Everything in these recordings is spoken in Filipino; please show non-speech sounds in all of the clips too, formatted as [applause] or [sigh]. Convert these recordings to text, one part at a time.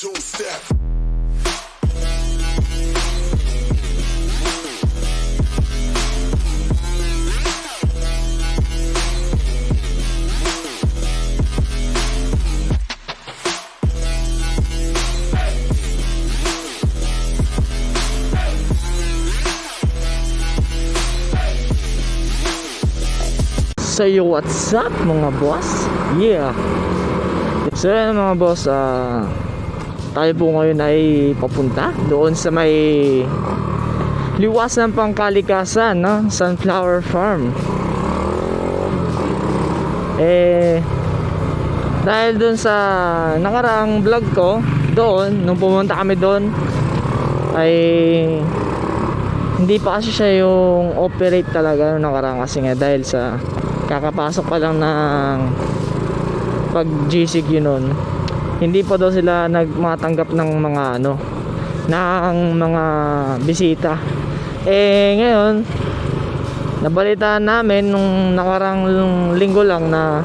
two step. So yo, what's up mga boss? Yeah. So yan mga boss, ah tayo po ngayon ay papunta doon sa may liwas ng pangkalikasan, no? Sunflower Farm. Eh, dahil doon sa nakaraang vlog ko, doon, nung pumunta kami doon, ay hindi pa kasi siya yung operate talaga nung nakaraan kasi nga dahil sa kakapasok pa lang ng pag GCQ nun hindi pa daw sila nagmatanggap ng mga ano ng mga bisita. Eh ngayon nabalitaan namin nung nakarang linggo lang na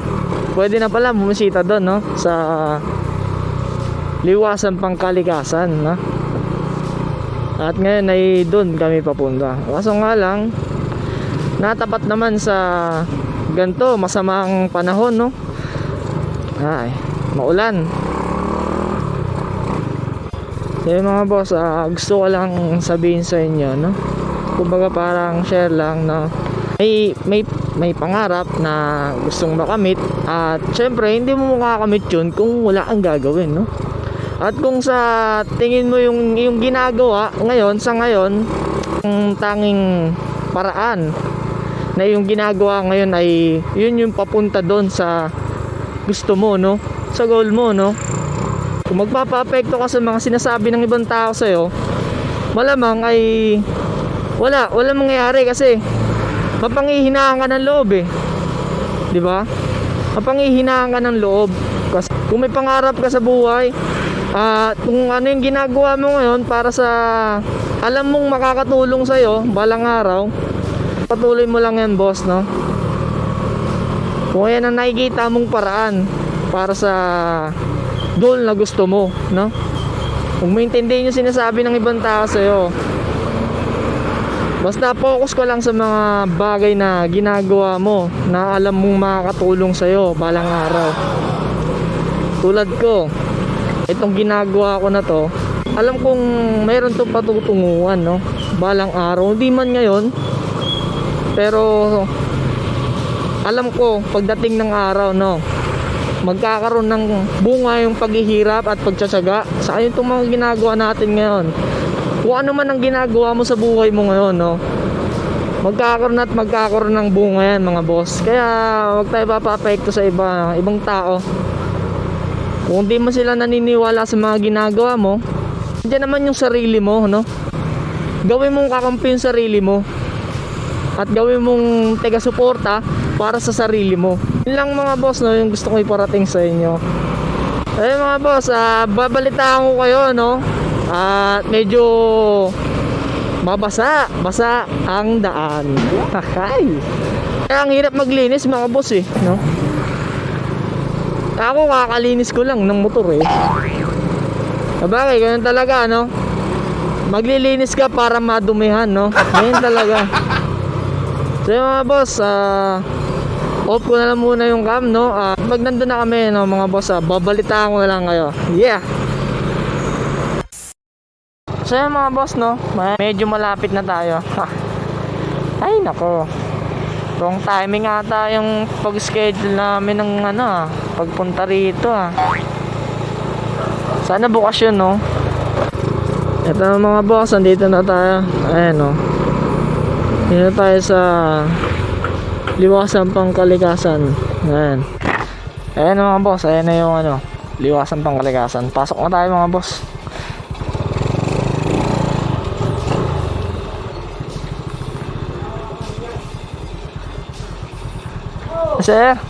pwede na pala bumisita doon no? Sa liwasan pangkalikasan no? At ngayon ay doon kami papunta. Kaso nga lang natapat naman sa ganto masamang panahon no? Ay maulan so mga boss ah, gusto ko lang sabihin sa inyo no? Kumbaga parang share lang no? May may may pangarap na gustong makamit. At syempre hindi mo makakamit yun kung wala kang gagawin no? At kung sa tingin mo yung yung ginagawa ngayon sa ngayon ang tanging paraan na yung ginagawa ngayon ay yun yung papunta doon sa gusto mo no? Sa goal mo no kung magpapa-apekto ka sa mga sinasabi ng ibang tao sa'yo malamang ay wala wala mangyayari kasi mapanghihinaan ka ng loob eh. Di ba? Mapanghihinaan ka ng loob. Kasi kung may pangarap ka sa buhay at kung ano yung ginagawa mo ngayon para sa alam mong makakatulong sa'yo balang araw patuloy mo lang yan boss no? Kung yan ang nakikita mong paraan para sa goal na gusto mo no? Kung maintindihin yung sinasabi ng ibang tao sa'yo. Basta focus ka lang sa mga bagay na ginagawa mo na alam mong makakatulong sa'yo balang araw. Tulad ko itong ginagawa ko na to alam kong mayroon to patutunguhan no? Balang araw. Hindi man ngayon pero alam ko pagdating ng araw no magkakaroon ng bunga yung paghihirap at pagtsatsaga. Sa ayun itong mga ginagawa natin ngayon. Kung ano man ang ginagawa mo sa buhay mo ngayon no? Magkakaroon at magkakaroon ng bunga yan mga boss. Kaya wag tayo papapekto sa iba ibang tao. Kung di mo sila naniniwala sa mga ginagawa mo Diyan naman yung sarili mo no? Gawin mong kakampi yung sarili mo. At gawin mong taga suporta para sa sarili mo yun lang mga boss no yung gusto ko iparating sa inyo ayun mga boss ah, babalitaan ko kayo no at medyo mabasa basa ang daan Hakay. kaya ang hirap maglinis mga boss eh no ako kakalinis ko lang ng motor eh Sabagay, ganun talaga, no? Maglilinis ka para madumihan, no? Ganyan talaga. So, mga boss, ah... off ko na lang muna yung cam, no? Ah, pag na kami, no, mga boss, ah, babalitaan ko na lang kayo. Yeah! So, yun, mga boss, no? Medyo malapit na tayo. Ay, nako. Wrong timing ata yung pag-schedule namin ng ano, ah, pagpunta rito, ah. Sana bukas yun, no? Ito mga boss, andito na tayo. Ayan, no? Dito tayo sa liwasan pang kalikasan. Ayan. Ayan mga boss, ayan na yung ano, liwasan pang kalikasan. Pasok na tayo mga boss. Sir?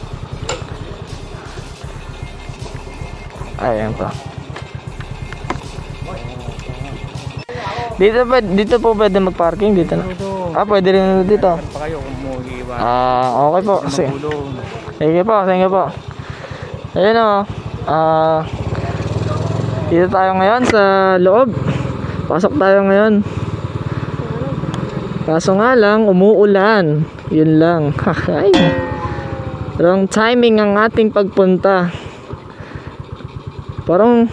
Ayan pa. Dito pa dito po pwede mag-parking dito na. Ah, pwede rin dito. pa kayo iwan Ah, okay po. Sige. tulong. Sige po, sige po. Ayun o. Ah, Dito tayo ngayon sa loob. Pasok tayo ngayon. Kaso nga lang, umuulan. Yun lang. [laughs] Ay. Wrong timing ang ating pagpunta. Parang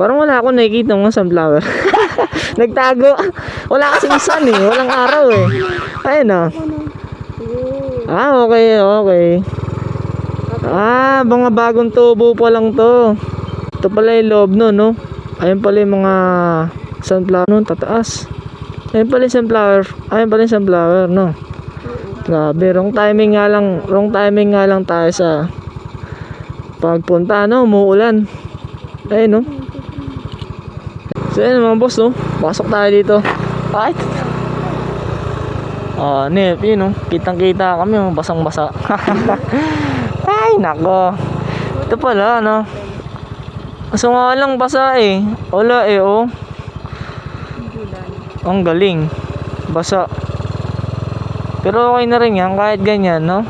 Parang wala akong nakikita mga sunflower. [laughs] Nagtago. Wala kasing sun eh. Walang araw eh. Ayun ah. Ah, okay, okay. Ah, mga bagong tubo pa lang to. Ito pala yung loob no, no? Ayun pala yung mga sunflower nun, tataas. Ayun pala yung sunflower. Ayun pala yung sunflower, no? Grabe, wrong timing nga lang, wrong timing nga lang tayo sa pagpunta, no? Umuulan. Ayun, no? So, ayun mga boss, no? Pasok tayo dito. Ay! Ah, nip, yun, no? Kitang-kita kami, basang-basa. [laughs] Ay, nako. Ito pala, no? Kaso nga lang basa eh. Wala eh, oh. Ang galing. Basa. Pero okay na rin yan, kahit ganyan, no?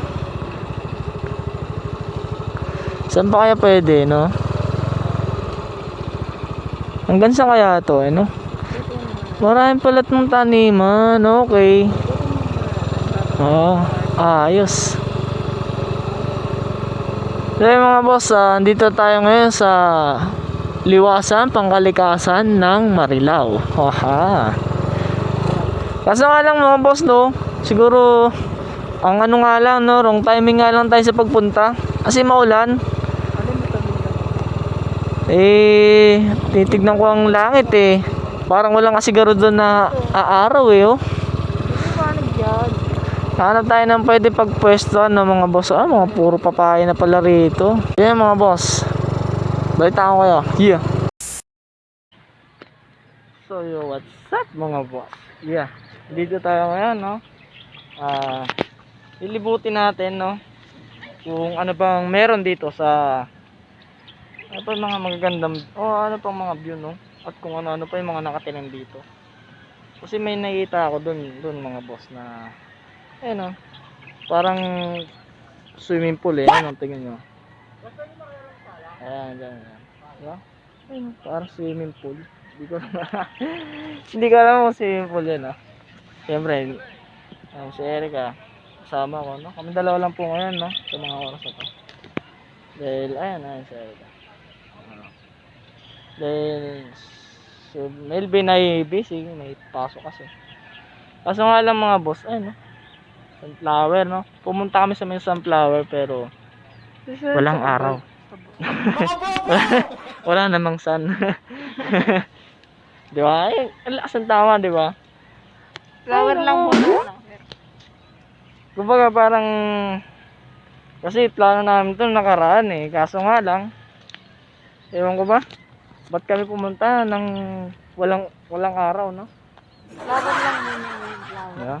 Saan pa kaya pwede, no? Hanggang saan kaya to, eh, no? Maraming palat ng taniman, okay. Oo, ayos. So mga boss, ah, andito tayo ngayon sa liwasan, pangkalikasan ng Marilao. Haha. Kaso nga lang mga boss, no, siguro, ang ano nga lang, no, wrong timing nga lang tayo sa pagpunta. Kasi maulan. Eh, titignan ko ang langit eh. Parang walang kasigaro doon na aaraw eh, oh. Hanap tayo ng pwede pagpwesto ng mga boss. Ah, mga puro papaya na pala rito. Yan mga boss. Balita ko kayo. Yeah. So yo, what's up mga boss? Yeah. Dito tayo ngayon, no? Ah, ilibutin natin, no? Kung ano bang meron dito sa ano pa mga magagandang oh ano pang mga view no? At kung ano ano pa yung mga nakatinim dito. Kasi may nakita ako dun dun mga boss na eh no parang swimming pool eh. Ano tingnan nyo. Ayan dyan ayan. Diba? Ayun, parang swimming pool. Hindi ko [laughs] hindi ko alam kung swimming pool yan ah. Siyempre ayan, si Erica. Kasama ko no? Kami dalawa lang po ngayon no? Sa mga oras na to. Dahil ayan ayan si Erica. Dahil si Melvin ay busy may pasok kasi. Kaso nga lang mga boss ayun no? Sunflower no? Pumunta kami sa may sunflower pero walang araw. Wala, [laughs] wala namang sun. [laughs] Di ba? Ay ang lakas ng tama di ba? Flower lang muna. kumbaga parang kasi plano namin to nakaraan eh. Kaso nga lang ewan ko ba ba't kami pumunta ng walang walang araw no Flower lang muna yung flower. yeah.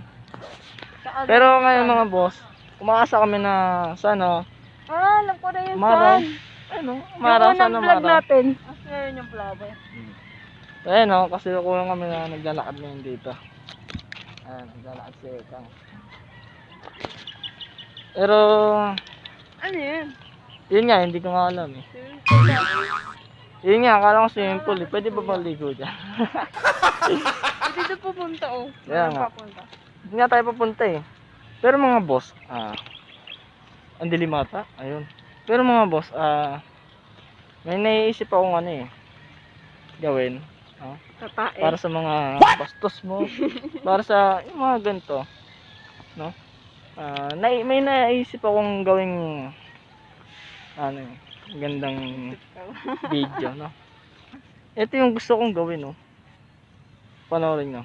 Pero ngayon mga boss umaasa kami na sana Ah, alam ko na yun Maraw. saan. ano Yung maraw unang sana vlog maraw natin. As ngayon yung flower. Ayan o, kasi kulang kami na naglalakad ngayon dito. Ayan, naglalakad si Ekang. Pero, Ano yun? yun nga, hindi ko nga alam eh. Yun nga, akala ko simple eh. Pwede ba maligo dyan? Dito pupunta oh. [laughs] Kaya Saan nga. papunta? Hindi nga tayo papunta eh. Pero mga boss, ah, ang dilimata, ayun. Pero mga boss, ah, may naiisip akong ano eh, gawin. ah, Tatae. para sa mga bastos mo [laughs] para sa yung mga ganito no Ah, nai- may naisip akong gawing ano eh, gandang video no? Ito yung gusto kong gawin no? Panoorin nyo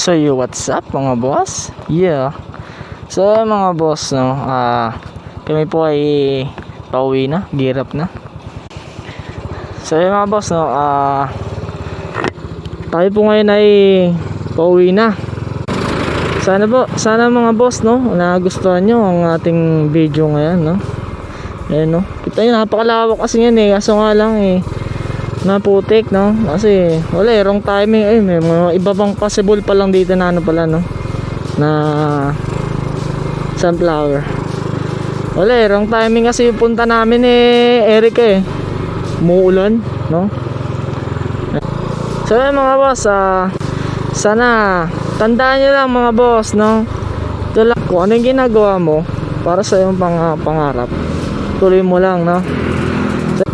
So you what's up mga boss? Yeah. So mga boss no, ah kami po ay pauwi na, girap na. So yun mga boss no, ah tayo po ngayon ay pauwi na. Sana po, sana mga boss no, nagustuhan nyo ang ating video ngayon no. Ayan no, kita nyo napakalawak kasi yan eh, kaso nga lang eh naputik no? Kasi wala eh wrong timing. Eh may mga iba pang possible pa lang dito na ano pala no? Na sunflower. Wala eh wrong timing kasi yung punta namin eh Eric eh. Muulan no? So yun mga boss ah, sana tandaan nyo lang mga boss no? Ito lang kung ano yung ginagawa mo para sa iyong pang, pangarap tuloy mo lang no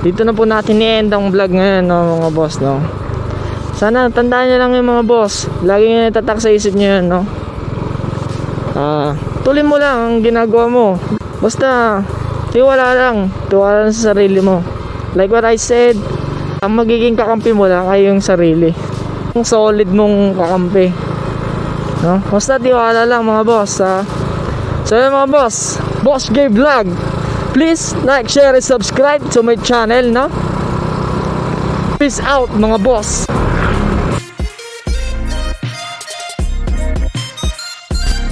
dito na po natin i-end ang vlog ngayon no, mga boss no. Sana tandaan niyo lang yung mga boss. Lagi nyo natatak sa isip niyo yun no. Ah, tuloy mo lang ang ginagawa mo. Basta tiwala lang, tiwala lang sa sarili mo. Like what I said, ang magiging kakampi mo lang ay yung sarili. Yung solid mong kakampi. No? Basta tiwala lang mga boss ha. So yun mga boss, Boss Gay Vlog. Please like, share, and subscribe to my channel, no? Peace out mga boss.